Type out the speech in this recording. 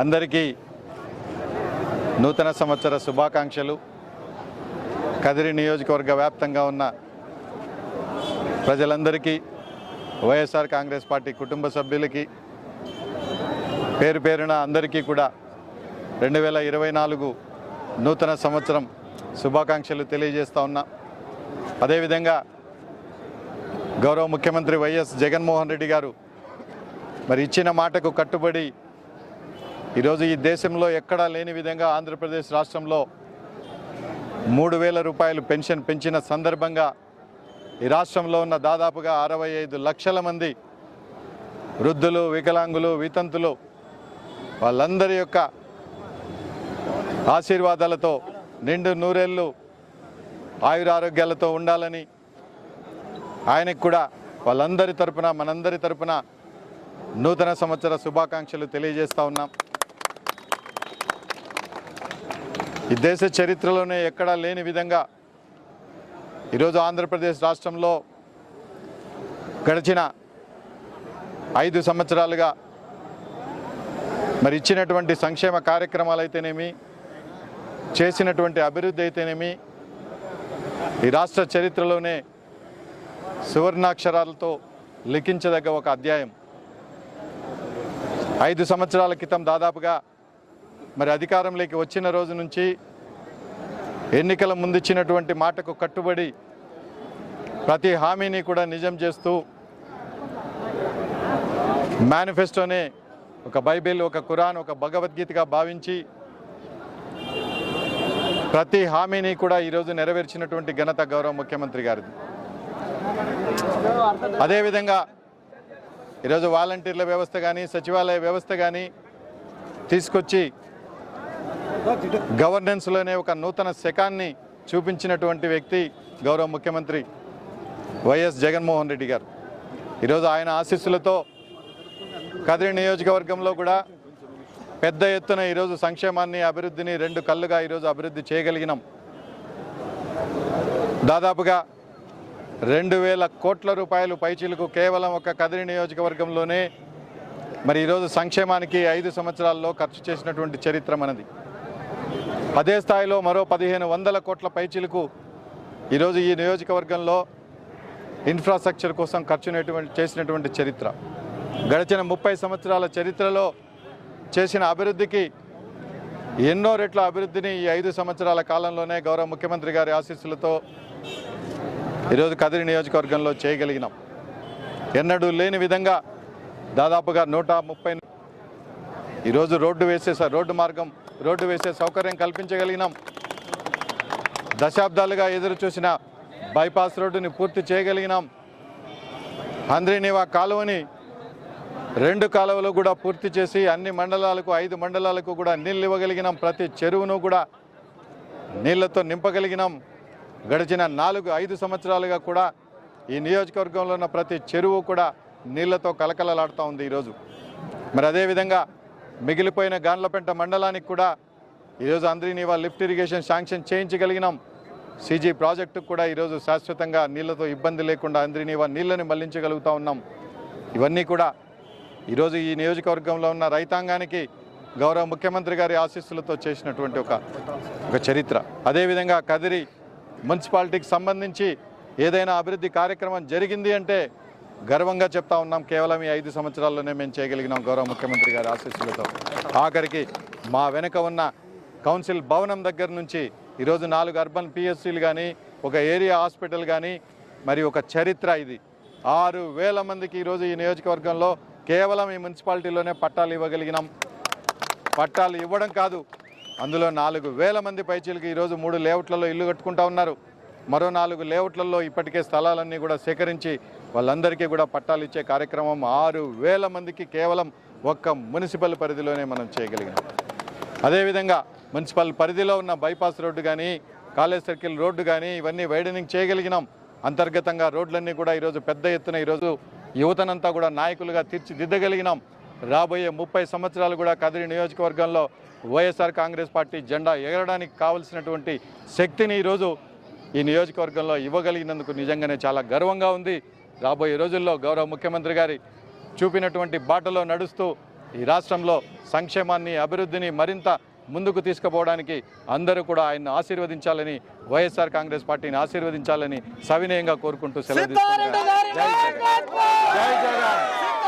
అందరికీ నూతన సంవత్సర శుభాకాంక్షలు. కదిరి నియోజకవర్గ వ్యాప్తంగా ఉన్న ప్రజలందరికీ వైఎస్ఆర్ కాంగ్రెస్ పార్టీ కుటుంబ సభ్యులకి పేరు పేరున అందరికీ కూడా రెండు వేల ఇరవై నాలుగు నూతన సంవత్సరం శుభాకాంక్షలు తెలియజేస్తూ ఉన్నా. అదేవిధంగా గౌరవ ముఖ్యమంత్రి వైఎస్ జగన్మోహన్ రెడ్డి గారు మరి ఇచ్చిన మాటకు కట్టుబడి ఈరోజు ఈ దేశంలో ఎక్కడా లేని విధంగా ఆంధ్రప్రదేశ్ రాష్ట్రంలో మూడు వేల రూపాయలు పెన్షన్ పెంచిన సందర్భంగా ఈ రాష్ట్రంలో ఉన్న దాదాపుగా అరవై ఐదు లక్షల మంది వృద్ధులు వికలాంగులు వితంతులు వాళ్ళందరి యొక్క ఆశీర్వాదాలతో నిండు నూరేళ్ళు ఆయురారోగ్యాలతో ఉండాలని ఆయనకు కూడా వాళ్ళందరి తరపున మనందరి తరపున నూతన సంవత్సర శుభాకాంక్షలు తెలియజేస్తా ఉన్నాం. ఈ దేశ చరిత్రలోనే ఎక్కడా లేని విధంగా ఈరోజు ఆంధ్రప్రదేశ్ రాష్ట్రంలో గడిచిన ఐదు సంవత్సరాలుగా మరి ఇచ్చినటువంటి సంక్షేమ కార్యక్రమాలు అయితేనేమి చేసినటువంటి అభివృద్ధి అయితేనేమి ఈ రాష్ట్ర చరిత్రలోనే సువర్ణాక్షరాలతో లిఖించదగ్గ ఒక అధ్యాయం. ఐదు సంవత్సరాల క్రితం దాదాపుగా మరి అధికారంలోకి వచ్చిన రోజు నుంచి ఎన్నికల ముందు ఇచ్చినటువంటి మాటకు కట్టుబడి ప్రతి హామీని కూడా నిజం చేస్తూ మేనిఫెస్టోనే ఒక బైబిల్ ఒక ఖురాన్ ఒక భగవద్గీతగా భావించి ప్రతి హామీని కూడా ఈరోజు నెరవేర్చినటువంటి ఘనత గౌరవ ముఖ్యమంత్రి గారిది. అదేవిధంగా ఈరోజు వాలంటీర్ల వ్యవస్థ కానీ సచివాలయ వ్యవస్థ కానీ తీసుకొచ్చి గవర్నెన్స్లోనే ఒక నూతన శకాన్ని చూపించినటువంటి వ్యక్తి గౌరవ ముఖ్యమంత్రి వైఎస్ జగన్మోహన్ రెడ్డి గారు. ఈరోజు ఆయన ఆశీస్సులతో కదిరి నియోజకవర్గంలో కూడా పెద్ద ఎత్తున ఈరోజు సంక్షేమాన్ని అభివృద్ధిని రెండు కళ్ళుగా ఈరోజు అభివృద్ధి చేయగలిగినాం. దాదాపుగా రెండు వేల కోట్ల రూపాయలు పైచీలకు కేవలం ఒక కదిరి నియోజకవర్గంలోనే మరి ఈరోజు సంక్షేమానికి ఐదు సంవత్సరాల్లో ఖర్చు చేసినటువంటి చరిత్ర మనది. అదే స్థాయిలో మరో పదిహేను వందల కోట్ల పైచీలకు ఈరోజు ఈ నియోజకవర్గంలో ఇన్ఫ్రాస్ట్రక్చర్ కోసం ఖర్చు చేసినటువంటి చరిత్ర. గడిచిన ముప్పై సంవత్సరాల చరిత్రలో చేసిన అభివృద్ధికి ఎన్నో రెట్ల అభివృద్ధిని ఈ ఐదు సంవత్సరాల కాలంలోనే గౌరవ ముఖ్యమంత్రి గారి ఆశీస్సులతో ఈరోజు కదిరి నియోజకవర్గంలో చేయగలిగినాం. ఎన్నడూ లేని విధంగా దాదాపుగా నూట ముప్పై ఈరోజు రోడ్డు వేసేసారు రోడ్డు మార్గం రోడ్డు వేసే సౌకర్యం కల్పించగలిగినాం. దశాబ్దాలుగా ఎదురు చూసిన బైపాస్ రోడ్డుని పూర్తి చేయగలిగినాం. హంద్రీనివా కాలువని రెండు కాలువలు కూడా పూర్తి చేసి అన్ని మండలాలకు ఐదు మండలాలకు కూడా నీళ్ళు ఇవ్వగలిగినాం. ప్రతి చెరువును కూడా నీళ్ళతో నింపగలిగినాం. గడిచిన నాలుగు ఐదు సంవత్సరాలుగా కూడా ఈ నియోజకవర్గంలో ఉన్న ప్రతి చెరువు కూడా నీళ్ళతో కలకలలాడుతూ ఉంది ఈరోజు. మరి అదేవిధంగా మిగిలిపోయిన గాన్లపెంట మండలానికి కూడా ఈరోజు అంద్రీనివా లిఫ్ట్ ఇరిగేషన్ శాంక్షన్ చేయించగలిగినాం. సీజీ ప్రాజెక్టుకు కూడా ఈరోజు శాశ్వతంగా నీళ్ళతో ఇబ్బంది లేకుండా అంద్రీనివా నీళ్ళని మళ్ళించగలుగుతూ ఉన్నాం. ఇవన్నీ కూడా ఈరోజు ఈ నియోజకవర్గంలో ఉన్న రైతాంగానికి గౌరవ ముఖ్యమంత్రి గారి ఆశీస్సులతో చేసినటువంటి ఒక ఒక చరిత్ర. అదేవిధంగా కదిరి మున్సిపాలిటీకి సంబంధించి ఏదైనా అభివృద్ధి కార్యక్రమం జరిగింది అంటే గర్వంగా చెప్తా ఉన్నాం కేవలం ఈ ఐదు సంవత్సరాల్లోనే మేము చేయగలిగినాం గౌరవ ముఖ్యమంత్రి గారి ఆశీస్సులతో. ఆఖరికి మా వెనుక ఉన్న కౌన్సిల్ భవనం దగ్గర నుంచి ఈరోజు నాలుగు అర్బన్ పిఎస్సీలు కానీ ఒక ఏరియా హాస్పిటల్ కానీ మరి ఒక చరిత్ర ఇది. ఆరు వేల మందికి ఈరోజు ఈ నియోజకవర్గంలో కేవలం ఈ మున్సిపాలిటీలోనే పట్టాలు ఇవ్వగలిగినాం. పట్టాలు ఇవ్వడం కాదు అందులో నాలుగు వేల మంది పైచీలకి ఈరోజు మూడు లేఅవుట్లలో ఇల్లు కట్టుకుంటా ఉన్నారు. మరో నాలుగు లేఅవుట్లలో ఇప్పటికే స్థలాలన్నీ కూడా సేకరించి వాళ్ళందరికీ కూడా పట్టాలు ఇచ్చే కార్యక్రమం ఆరు వేల మందికి కేవలం ఒక్క మున్సిపల్ పరిధిలోనే మనం చేయగలిగినాం అదేవిధంగా మున్సిపల్ పరిధిలో ఉన్న బైపాస్ రోడ్డు కానీ కాలేజ్ సర్కిల్ రోడ్డు కానీ ఇవన్నీ వైడనింగ్ చేయగలిగినాం. అంతర్గతంగా రోడ్లన్నీ కూడా ఈరోజు పెద్ద ఎత్తున ఈరోజు యువతనంతా కూడా నాయకులుగా తీర్చిదిద్దగలిగినాం. రాబోయే ముప్పై సంవత్సరాలు కూడా కదిరి నియోజకవర్గంలో వైఎస్ఆర్ కాంగ్రెస్ పార్టీ జెండా ఎగరడానికి కావలసినటువంటి శక్తిని ఈరోజు ఈ నియోజకవర్గంలో ఇవ్వగలిగినందుకు నిజంగానే చాలా గర్వంగా ఉంది. రాబోయే రోజుల్లో గౌరవ ముఖ్యమంత్రి గారి చూపినటువంటి బాటలో నడుస్తూ ఈ రాష్ట్రంలో సంక్షేమాన్ని అభివృద్ధిని మరింత ముందుకు తీసుకుపోవడానికి అందరూ కూడా ఆయన్ని ఆశీర్వదించాలని వైఎస్ఆర్ కాంగ్రెస్ పార్టీని ఆశీర్వదించాలని సవినయంగా కోరుకుంటూ సెలవు జై జగన్